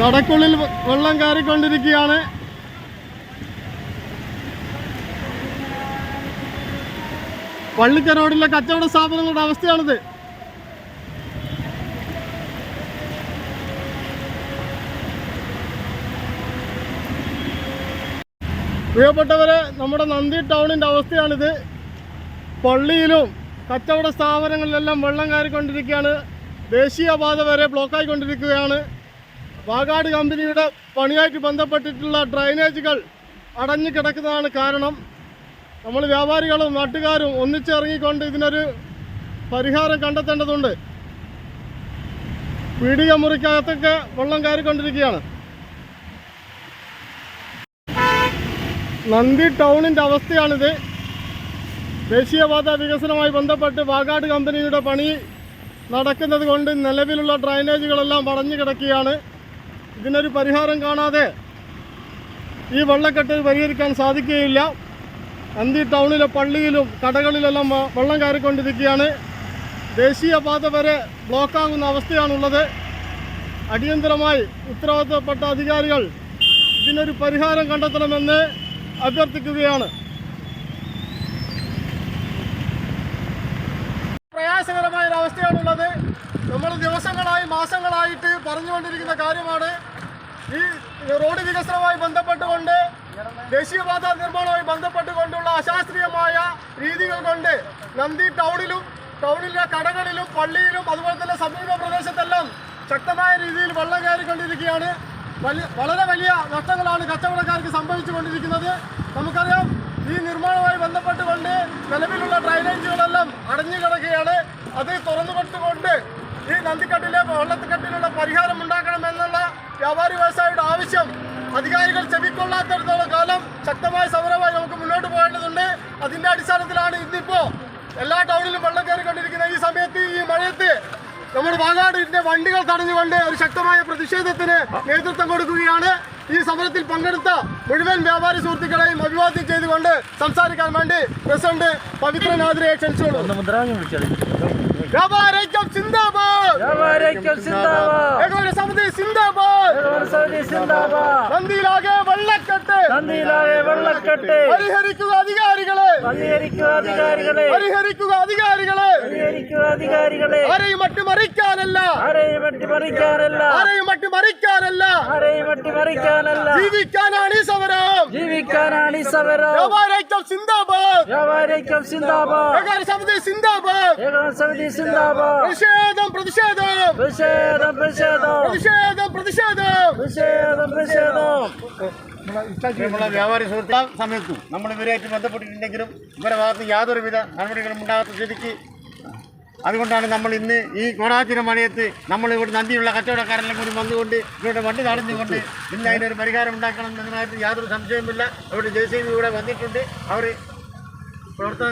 നടക്കുള്ളിൽ വെള്ളം കയറിക്കൊണ്ടിരിക്കുകയാണ്. പള്ളിക്കര റോഡിലെ കച്ചവട സ്ഥാപനങ്ങളുടെ അവസ്ഥയാണിത്. പ്രിയപ്പെട്ടവരെ നമ്മുടെ നന്ദി ടൗണിന്റെ അവസ്ഥയാണിത്. പള്ളിയിലും കച്ചവട സ്ഥാപനങ്ങളിലെല്ലാം വെള്ളം കയറിക്കൊണ്ടിരിക്കുകയാണ്. ദേശീയപാത വരെ ബ്ലോക്കായിക്കൊണ്ടിരിക്കുകയാണ്. വാഗാട് കമ്പനിയുടെ പണിയായിട്ട് ബന്ധപ്പെട്ടിട്ടുള്ള ഡ്രൈനേജുകൾ അടഞ്ഞു കിടക്കുന്നതാണ് കാരണം. നമ്മൾ വ്യാപാരികളും നാട്ടുകാരും ഒന്നിച്ചിറങ്ങിക്കൊണ്ട് ഇതിനൊരു പരിഹാരം കണ്ടെത്തേണ്ടതുണ്ട്. പീടിക മുറിക്കകത്തൊക്കെ വെള്ളം കയറിക്കൊണ്ടിരിക്കുകയാണ്. നന്ദി ടൗണിന്റെ അവസ്ഥയാണിത്. ദേശീയപാത വികസനവുമായി ബന്ധപ്പെട്ട് വാഗാട് കമ്പനിയുടെ പണി നടക്കുന്നത് കൊണ്ട് നിലവിലുള്ള ഡ്രൈനേജുകളെല്ലാം അടഞ്ഞു കിടക്കുകയാണ്. ഇതിനൊരു പരിഹാരം കാണാതെ ഈ വെള്ളക്കെട്ട് പരിഹരിക്കാൻ സാധിക്കുകയില്ല. അന്തി ടൗണിലെ പള്ളിയിലും കടകളിലെല്ലാം വെള്ളം കയറിക്കൊണ്ടിരിക്കുകയാണ്. ദേശീയപാത വരെ ബ്ലോക്കാകുന്ന അവസ്ഥയാണുള്ളത്. അടിയന്തരമായി ഉത്തരവാദിത്തപ്പെട്ട അധികാരികൾ ഇതിനൊരു പരിഹാരം കണ്ടെത്തണമെന്ന് അഭ്യർത്ഥിക്കുകയാണ് പ്രയാസകരമായ ഒരു അവസ്ഥയാണുള്ളത് നമ്മൾ ദിവസങ്ങളായി മാസങ്ങളായിട്ട് പറഞ്ഞുകൊണ്ടിരിക്കുന്ന കാര്യമാണ്. ഈ റോഡ് വികസനവുമായി ബന്ധപ്പെട്ടുകൊണ്ട് ദേശീയപാത നിർമ്മാണവുമായി ബന്ധപ്പെട്ടുകൊണ്ടുള്ള അശാസ്ത്രീയമായ രീതികൾ കൊണ്ട് നന്ദി ടൗണിലും ടൗണിലെ കടകളിലും പള്ളിയിലും അതുപോലെ തന്നെ സമീപ പ്രദേശത്തെല്ലാം ശക്തമായ രീതിയിൽ വെള്ളം കയറിക്കൊണ്ടിരിക്കുകയാണ്. വളരെ വലിയ നഷ്ടങ്ങളാണ് കച്ചവടക്കാർക്ക് സംഭവിച്ചുകൊണ്ടിരിക്കുന്നത്. നമുക്കറിയാം ഈ നിർമ്മാണവുമായി ബന്ധപ്പെട്ടുകൊണ്ട് നിലവിലുള്ള ഡ്രൈനേജുകളെല്ലാം അടഞ്ഞു കിടക്കുകയാണ്. അത് തുറന്നു ഈ നന്ദിക്കട്ടിലെ വെള്ളത്തിക്കെട്ടിലുള്ള പരിഹാരം ഉണ്ടാക്കണമെന്നുള്ള വ്യാപാരി വ്യവസായിയുടെ ആവശ്യം അധികാരികൾ ചെവിക്കൊള്ളാത്തിടത്തോളം കാലം ശക്തമായ സമരമായി നമുക്ക് മുന്നോട്ട് പോകേണ്ടതുണ്ട്. അതിന്റെ അടിസ്ഥാനത്തിലാണ് ഇന്നിപ്പോ എല്ലാ ടൗണിലും വെള്ളം കയറിക്കൊണ്ടിരിക്കുന്ന ഈ സമയത്ത് ഈ മഴയത്ത് നമ്മുടെ വാഗാടിന്റെ വണ്ടികൾ തടഞ്ഞുകൊണ്ട് ഒരു ശക്തമായ പ്രതിഷേധത്തിന് നേതൃത്വം കൊടുക്കുകയാണ്. സമരത്തിൽ പങ്കെടുത്ത മുഴുവൻ വ്യാപാരി സുഹൃത്തുക്കളെയും അഭിവാദ്യം ചെയ്തുകൊണ്ട് സംസാരിക്കാൻ വേണ്ടി പ്രസിഡന്റ് പവിത്രനാഥിനെ വ്യാപാരൈക്യം സിന്ദാബാദ്! സിന്ദാബാദ്! ഏകോപന സമിതി സിന്ദാബാദ്! സമിതി സിന്ദാബാദ്! നന്ദിയിലാകെ നന്ദിയിലാകെ വെള്ളക്കെട്ട്. പരിഹരിക്കുക അധികാരികളെ. പരിഹരിക്കുക അധികാരികളെ. പരിഹരിക്കുക അധികാരികളെ. പരിഹരിക്കുക അധികാരികളെ. ആരെയും അട്ടിമറിക്കാനല്ല ആരെയും വെട്ടിമറിക്കാനല്ല ആരെയും അട്ടിമറിക്കാനല്ല ആരെയും വെട്ടിമറിക്കാനല്ല ജീവിക്കാനാണ് ഈ സമരം. ജീവിക്കാനാണ് ഈ സമരം. വ്യാപാരൈക്യം സിന്ദാബാദ്. വ്യാപാരിക്കും സിന്ദാബാദ്. സമിതി സിന്ദാബാദ്. സമിതി സിന്ദാബാദ്. പ്രതിഷേധം പ്രതിഷേധം. പ്രതിഷേധം പ്രതിഷേധം. പ്രതിഷേധം പ്രതിഷേധം. പ്രതിഷേധം പ്രതിഷേധം. പ്രിയമുള്ള വ്യാപാരി സുഹൃത്തുക്കൾ സമയത്തും നമ്മൾ ഇവരായിട്ട് ബന്ധപ്പെട്ടിട്ടുണ്ടെങ്കിലും ഇവരുടെ ഭാഗത്ത് യാതൊരുവിധ നടപടികളും ഉണ്ടാകാത്ത സ്ഥിതിക്ക് അതുകൊണ്ടാണ് നമ്മൾ ഇന്ന് ഈ കോടാച്ചിര മഴയത്ത് നമ്മൾ ഇവിടെ നന്ദിയുള്ള കച്ചവടക്കാരെല്ലാം കൂടി വന്നുകൊണ്ട് ഇവരുടെ വണ്ടി തടഞ്ഞുകൊണ്ട് ഇന്ന് അതിനൊരു പരിഹാരം ഉണ്ടാക്കണം എന്നതിനായിട്ട് യാതൊരു സംശയവുമില്ല. അവിടെ ജെ സി ബി ഇവിടെ വന്നിട്ടുണ്ട്. അവർ പ്രവർത്തന